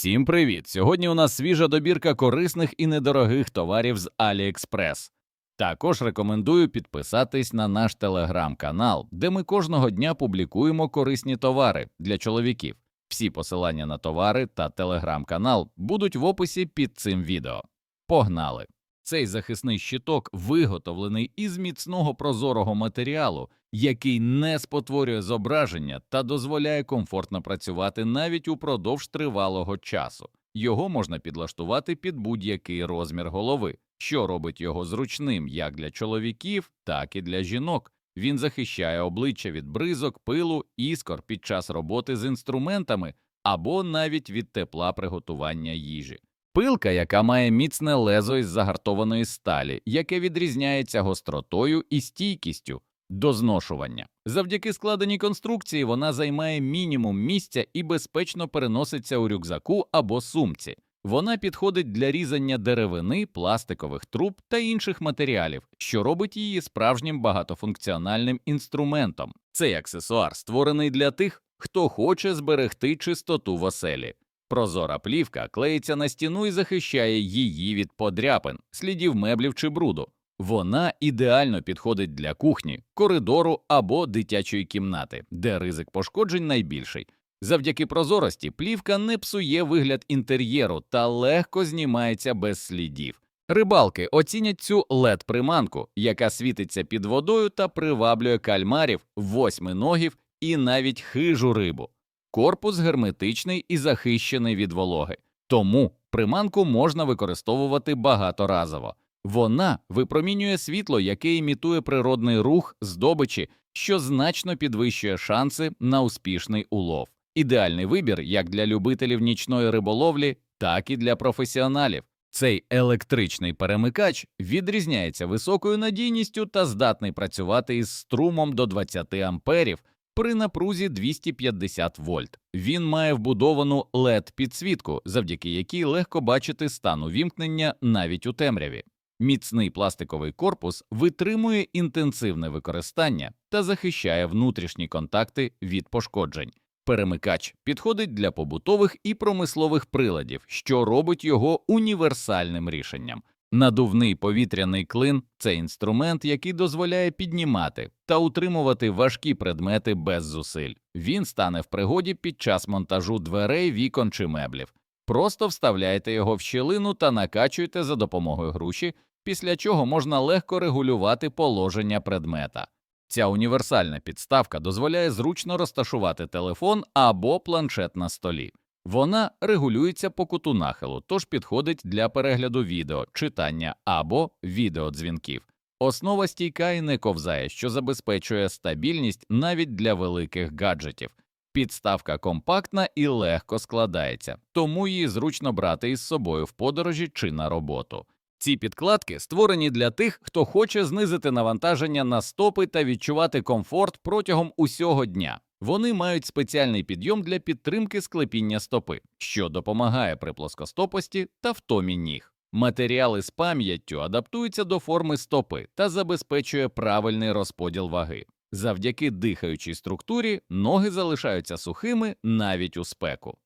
Всім привіт! Сьогодні у нас свіжа добірка корисних і недорогих товарів з AliExpress. Також рекомендую підписатись на наш телеграм-канал, де ми кожного дня публікуємо корисні товари для чоловіків. Всі посилання на товари та телеграм-канал будуть в описі під цим відео. Погнали! Цей захисний щиток виготовлений із міцного прозорого матеріалу, який не спотворює зображення та дозволяє комфортно працювати навіть упродовж тривалого часу. Його можна підлаштувати під будь-який розмір голови, що робить його зручним як для чоловіків, так і для жінок. Він захищає обличчя від бризок, пилу, іскор під час роботи з інструментами або навіть від тепла приготування їжі. Пилка, яка має міцне лезо із загартованої сталі, яке відрізняється гостротою і стійкістю до зношування. Завдяки складеній конструкції вона займає мінімум місця і безпечно переноситься у рюкзаку або сумці. Вона підходить для різання деревини, пластикових труб та інших матеріалів, що робить її справжнім багатофункціональним інструментом. Цей аксесуар створений для тих, хто хоче зберегти чистоту в оселі. Прозора плівка клеїться на стіну і захищає її від подряпин, слідів меблів чи бруду. Вона ідеально підходить для кухні, коридору або дитячої кімнати, де ризик пошкоджень найбільший. Завдяки прозорості плівка не псує вигляд інтер'єру та легко знімається без слідів. Рибалки оцінять цю led приманку, яка світиться під водою та приваблює кальмарів, восьминогів і навіть хижу рибу. Корпус герметичний і захищений від вологи, тому приманку можна використовувати багаторазово. Вона випромінює світло, яке імітує природний рух здобичі, що значно підвищує шанси на успішний улов. Ідеальний вибір як для любителів нічної риболовлі, так і для професіоналів. Цей електричний перемикач відрізняється високою надійністю та здатний працювати із струмом до 20 амперів при напрузі 250 вольт. Він має вбудовану led підсвітку, завдяки якій легко бачити стан увімкнення навіть у темряві. Міцний пластиковий корпус витримує інтенсивне використання та захищає внутрішні контакти від пошкоджень. Перемикач підходить для побутових і промислових приладів, що робить його універсальним рішенням. Надувний повітряний клин це інструмент, який дозволяє піднімати та утримувати важкі предмети без зусиль. Він стане в пригоді під час монтажу дверей, вікон чи меблів. Просто вставляйте його в щілину та накачуйте за допомогою груші, після чого можна легко регулювати положення предмета. Ця універсальна підставка дозволяє зручно розташувати телефон або планшет на столі. Вона регулюється по куту нахилу, тож підходить для перегляду відео, читання або відеодзвінків. Основа стійка і не ковзає, що забезпечує стабільність навіть для великих гаджетів. Підставка компактна і легко складається, тому її зручно брати із собою в подорожі чи на роботу. Ці підкладки створені для тих, хто хоче знизити навантаження на стопи та відчувати комфорт протягом усього дня. Вони мають спеціальний підйом для підтримки склепіння стопи, що допомагає при плоскостопості та втомі ніг. Матеріали з пам'яттю адаптуються до форми стопи та забезпечує правильний розподіл ваги. Завдяки дихаючій структурі ноги залишаються сухими навіть у спеку.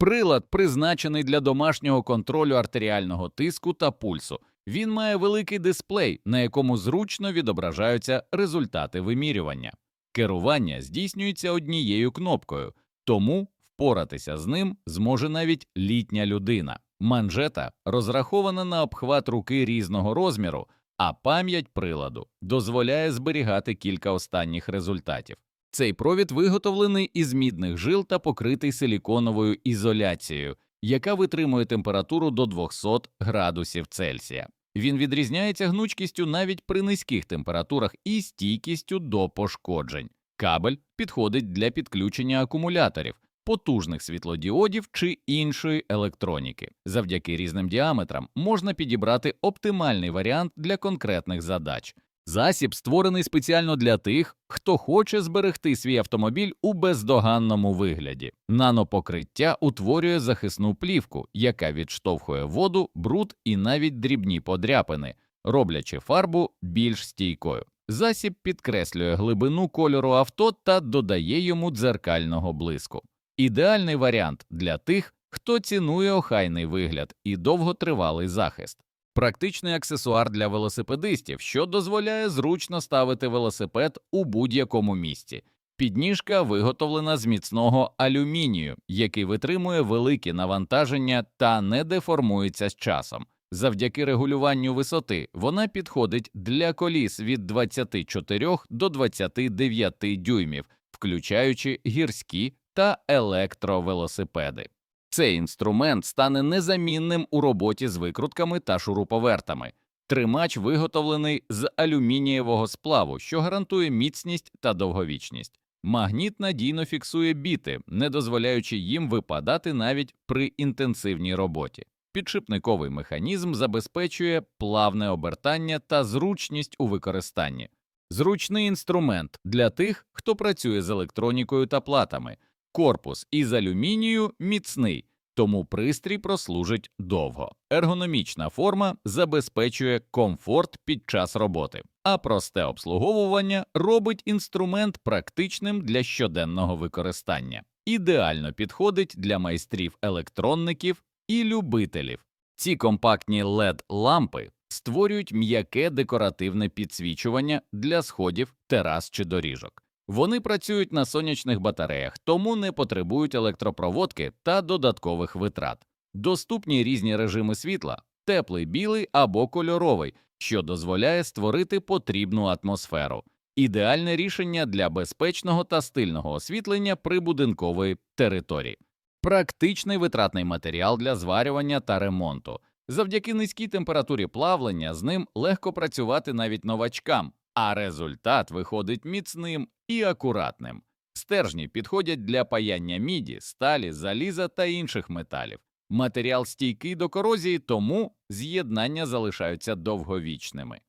Прилад призначений для домашнього контролю артеріального тиску та пульсу. Він має великий дисплей, на якому зручно відображаються результати вимірювання. Керування здійснюється однією кнопкою, тому впоратися з ним зможе навіть літня людина. Манжета розрахована на обхват руки різного розміру, а пам'ять приладу дозволяє зберігати кілька останніх результатів. Цей провід виготовлений із мідних жил та покритий силіконовою ізоляцією, яка витримує температуру до 200 градусів Цельсія. Він відрізняється гнучкістю навіть при низьких температурах і стійкістю до пошкоджень. Кабель підходить для підключення акумуляторів, потужних світлодіодів чи іншої електроніки. Завдяки різним діаметрам можна підібрати оптимальний варіант для конкретних задач. Засіб створений спеціально для тих, хто хоче зберегти свій автомобіль у бездоганному вигляді. Нанопокриття утворює захисну плівку, яка відштовхує воду, бруд і навіть дрібні подряпини, роблячи фарбу більш стійкою. Засіб підкреслює глибину кольору авто та додає йому дзеркального блиску. Ідеальний варіант для тих, хто цінує охайний вигляд і довготривалий захист. Практичний аксесуар для велосипедистів, що дозволяє зручно ставити велосипед у будь-якому місці. Підніжка виготовлена з міцного алюмінію, який витримує великі навантаження та не деформується з часом. Завдяки регулюванню висоти вона підходить для коліс від 24 до 29 дюймів, включаючи гірські та електровелосипеди. Цей інструмент стане незамінним у роботі з викрутками та шуруповертами. Тримач виготовлений з алюмінієвого сплаву, що гарантує міцність та довговічність. Магніт надійно фіксує біти, не дозволяючи їм випадати навіть при інтенсивній роботі. Підшипниковий механізм забезпечує плавне обертання та зручність у використанні. Зручний інструмент для тих, хто працює з електронікою та платами. Корпус із алюмінію міцний, тому пристрій прослужить довго. Ергономічна форма забезпечує комфорт під час роботи, а просте обслуговування робить інструмент практичним для щоденного використання. Ідеально підходить для майстрів електронників і любителів. Ці компактні led лампи створюють м'яке декоративне підсвічування для сходів, терас чи доріжок. Вони працюють на сонячних батареях, тому не потребують електропроводки та додаткових витрат. Доступні різні режими світла теплий білий або кольоровий, що дозволяє створити потрібну атмосферу. Ідеальне рішення для безпечного та стильного освітлення прибудинкової території. Практичний витратний матеріал для зварювання та ремонту. Завдяки низькій температурі плавлення з ним легко працювати навіть новачкам, а результат виходить міцним і акуратним. Стержні підходять для паяння міді, сталі, заліза та інших металів. Матеріал стійкий до корозії, тому з'єднання залишаються довговічними.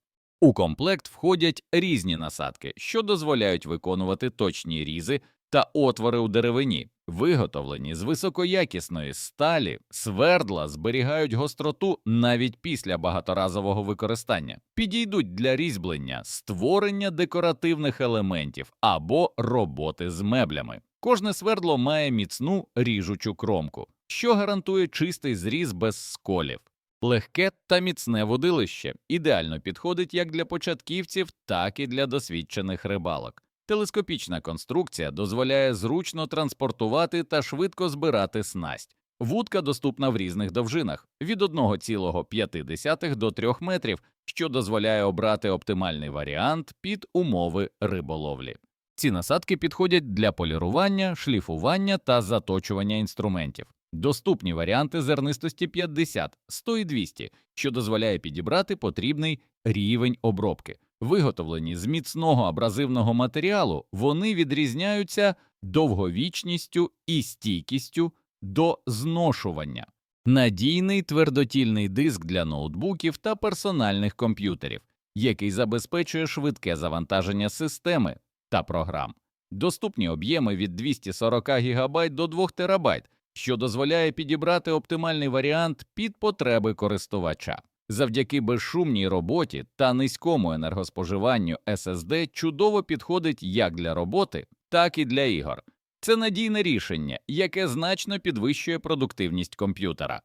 У комплект входять різні насадки, що дозволяють виконувати точні різи та отвори у деревині, виготовлені з високоякісної сталі, свердла зберігають гостроту навіть після багаторазового використання, підійдуть для різьблення, створення декоративних елементів або роботи з меблями. Кожне свердло має міцну ріжучу кромку, що гарантує чистий зріз без сколів. Легке та міцне водилище ідеально підходить як для початківців, так і для досвідчених рибалок. Телескопічна конструкція дозволяє зручно транспортувати та швидко збирати снасть. Вудка доступна в різних довжинах від 1,5 до 3 метрів, що дозволяє обрати оптимальний варіант під умови риболовлі. Ці насадки підходять для полірування, шліфування та заточування інструментів. Доступні варіанти зернистості 50, 100 і 200, що дозволяє підібрати потрібний рівень обробки. Виготовлені з міцного абразивного матеріалу, вони відрізняються довговічністю і стійкістю до зношування. Надійний твердотільний диск для ноутбуків та персональних комп'ютерів, який забезпечує швидке завантаження системи та програм. Доступні об'єми від 240 ГБ до 2 ТБ, що дозволяє підібрати оптимальний варіант під потреби користувача. Завдяки безшумній роботі та низькому енергоспоживанню SSD чудово підходить як для роботи, так і для ігор. Це надійне рішення, яке значно підвищує продуктивність комп'ютера.